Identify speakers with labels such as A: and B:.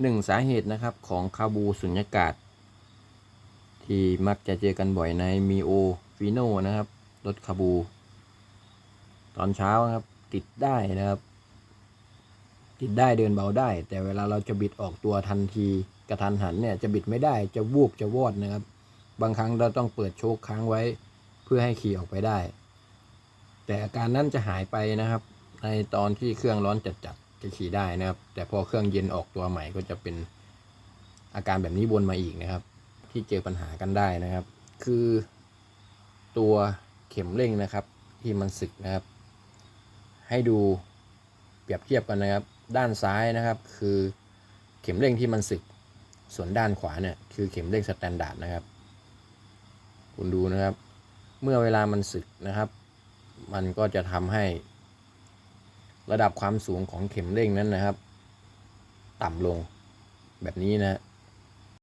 A: หนึ่งสาเหตุนะครับของคาบูสุญญากาศ ที่มักจะเจอกันบ่อยในมีโอฟีโนนะครับรถคาบู ตอนเช้านะครับ ติดได้นะครับ ติดได้เดินเบาได้ แต่เวลาเราจะบิดออกตัวทันทีกระทันหันเนี่ยจะบิดไม่ได้จะวูบจะวอดนะครับ บางครั้งเราต้องเปิดโชคค้างไว้ เพื่อให้ขี่ออกไปได้ แต่อาการนั้นจะหายไปนะครับ ในตอนที่เครื่องร้อนจัดๆ จะขี่ได้นะครับ แต่พอเครื่องเย็นออกตัวใหม่ก็จะเป็นอาการแบบนี้วนมาอีกนะครับ ที่เจอปัญหากันได้นะครับ คือตัวเข็มเร่งนะครับ ที่มันสึกนะครับ ให้ดูเปรียบเทียบกันนะครับ ด้านซ้ายนะครับ คือเข็มเร่งที่มันสึก ส่วนด้านขวาเนี่ยคือเข็มเร่งสแตนดาร์ดนะครับ คุณดูนะครับ เมื่อเวลามันสึกนะครับ มันก็จะทำให้ ระดับความสูงของเข็มเร่งนั้นนะครับ ต่ำลงแบบนี้นะ